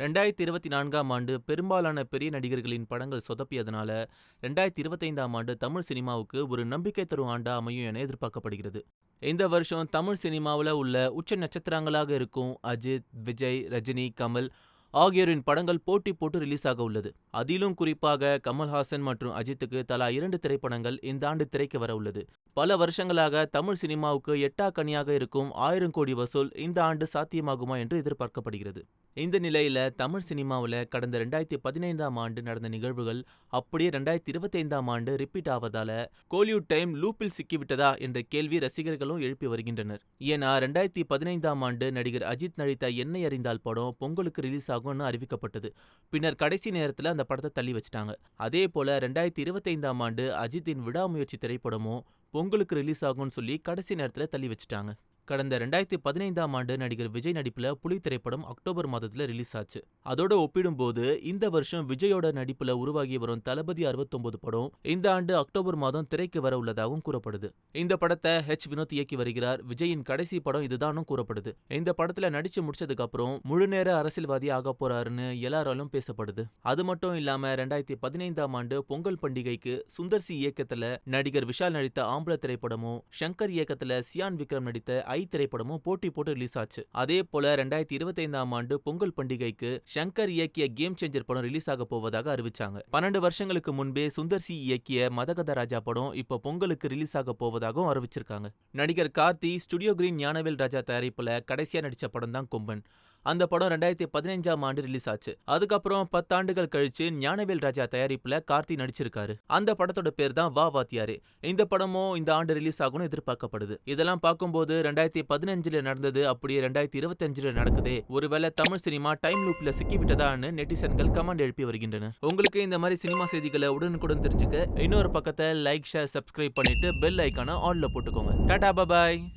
ரெண்டாயிரத்தி இருபத்தி நான்காம் ஆண்டு பெரும்பாலான பெரிய நடிகர்களின் படங்கள் சொதப்பியதனால ரெண்டாயிரத்தி இருபத்தைந்தாம் ஆண்டு தமிழ் சினிமாவுக்கு ஒரு நம்பிக்கை தரும் ஆண்டா அமையும் என எதிர்பார்க்கப்படுகிறது. இந்த வருஷம் தமிழ் சினிமாவில் உள்ள உச்ச நட்சத்திரங்களாக இருக்கும் அஜித் விஜய் ரஜினி கமல் ஆகியோரின் படங்கள் போட்டி போட்டு ரிலீஸ் ஆக உள்ளது. அதிலும் குறிப்பாக கமல்ஹாசன் மற்றும் அஜித்துக்கு தலா இரண்டு திரைப்படங்கள் இந்த ஆண்டு திரைக்கு வர உள்ளது. பல வருஷங்களாக தமிழ் சினிமாவுக்கு எட்டா கனியாக இருக்கும் ஆயிரம் கோடி வசூல் இந்த ஆண்டு சாத்தியமாகுமா என்று எதிர்பார்க்கப்படுகிறது. இந்த நிலையில தமிழ் சினிமாவில் கடந்த ரெண்டாயிரத்தி பதினைந்தாம் ஆண்டு நடந்த நிகழ்வுகள் அப்படியே ரெண்டாயிரத்தி இருபத்தைந்தாம் ஆண்டு ரிப்பீட் ஆவதால கோலிவுட் டைம் லூப்பில் சிக்கிவிட்டதா என்ற கேள்வி ரசிகர்களும் எழுப்பி வருகின்றனர். ஏன்னா ரெண்டாயிரத்தி பதினைந்தாம் ஆண்டு நடிகர் அஜித் நடித்த என்னை அறிந்தால் படம் பொங்கலுக்கு ரிலீஸ் ஆகும் ஆகும்னு அறிவிக்கப்பட்டது. பின்னர் கடைசி நேரத்தில் அந்த படத்தை தள்ளி வச்சிட்டாங்க. அதே போல ரெண்டாயிரத்தி இருபத்தைந்தாம் ஆண்டு அஜித்தின் விடாமுயற்சி திரைப்படமும் பொங்கலுக்கு ரிலீஸ் ஆகும்னு சொல்லி கடைசி நேரத்தில் தள்ளி வச்சிட்டாங்க. கடந்த ரெண்டாயிரத்தி பதினைந்தாம் ஆண்டு நடிகர் விஜய் நடிப்புல புலி திரைப்படம் அக்டோபர் மாதத்துல ரிலீஸ் ஆச்சு. அதோட ஒப்பிடும்போது இந்த வருஷம் விஜயோட நடிப்புல உருவாகி வரும் தளபதி அறுபத்தொன்பது படம் இந்த ஆண்டு அக்டோபர் மாதம் திரைக்கு வர உள்ளதாகவும் கூறப்படுது. இந்த படத்தை ஹெச் வினோத் இயக்கி வருகிறார். விஜயின் கடைசி படம் இதுதானும் கூறப்படுது. இந்த படத்துல நடிச்சு முடிச்சதுக்கு அப்புறம் முழு நேர அரசியல்வாதி ஆக போறாருன்னு எல்லாராலும் பேசப்படுது. அது மட்டும் இல்லாம ரெண்டாயிரத்தி பதினைந்தாம் ஆண்டு பொங்கல் பண்டிகைக்கு சுந்தர் சி இயக்கத்துல நடிகர் விஷால் நடித்த ஆம்பள திரைப்படமும் ஷங்கர் இயக்கத்துல சியான் விக்ரம் நடித்த ஐ ஐ திரைப்படமும் போட்டி போட்டு ரிலீஸ் ஆச்சு. அதே போல ரெண்டாயிரத்தி இருபத்தி ஐந்தாம் ஆண்டு பொங்கல் பண்டிகைக்கு ஷங்கர் இயக்கிய கேம் சேஞ்சர் படம் ரிலீஸ் ஆக போவதாக அறிவிச்சாங்க. பன்னெண்டு வருஷங்களுக்கு முன்பே சுந்தர் சி இயக்கிய மதகத ராஜா படம் இப்ப பொங்கலுக்கு ரிலீஸ் ஆக போவதாகவும் அறிவிச்சிருக்காங்க. நடிகர் கார்த்தி ஸ்டுடியோ கிரீன் ஞானவேல் ராஜா தயாரிப்புல கடைசியா நடிச்ச படம் தான் கொம்பன். அந்த படம் ரெண்டாயிரத்தி பதினைஞ்சாம் ஆண்டு ரிலீஸ் ஆச்சு. அதுக்கப்புறம் பத்தாண்டுகள் கழிச்சு ஞானவேல் ராஜா தயாரிப்புல கார்த்தி நடிச்சிருக்காரு. அந்த படத்தோட பேர் தான் வா வாத்தியாரு. இந்த படமும் இந்த ஆண்டு ரிலீஸ் ஆகும்னு எதிர்பார்க்கப்படுது. இதெல்லாம் பார்க்கும்போது ரெண்டாயிரத்தி பதினஞ்சுல நடந்தது அப்படியே ரெண்டாயிரத்தி இருபத்தி அஞ்சுல நடக்குதே. ஒருவேளை தமிழ் சினிமா டைம் லூப்ல சிக்கி விட்டதான்னு நெட்டிசன்கள் கமெண்ட் எழுப்பி வருகின்றனர். உங்களுக்கு இந்த மாதிரி சினிமா செய்திகளை உடனுக்குடன் தெரிஞ்சுக்க இன்னொரு பக்கத்தை லைக் ஷேர் சப்ஸ்கிரைப் பண்ணிட்டு பெல் ஐக்கான ஆன்ல போட்டுக்கோங்க. டாடா பாய்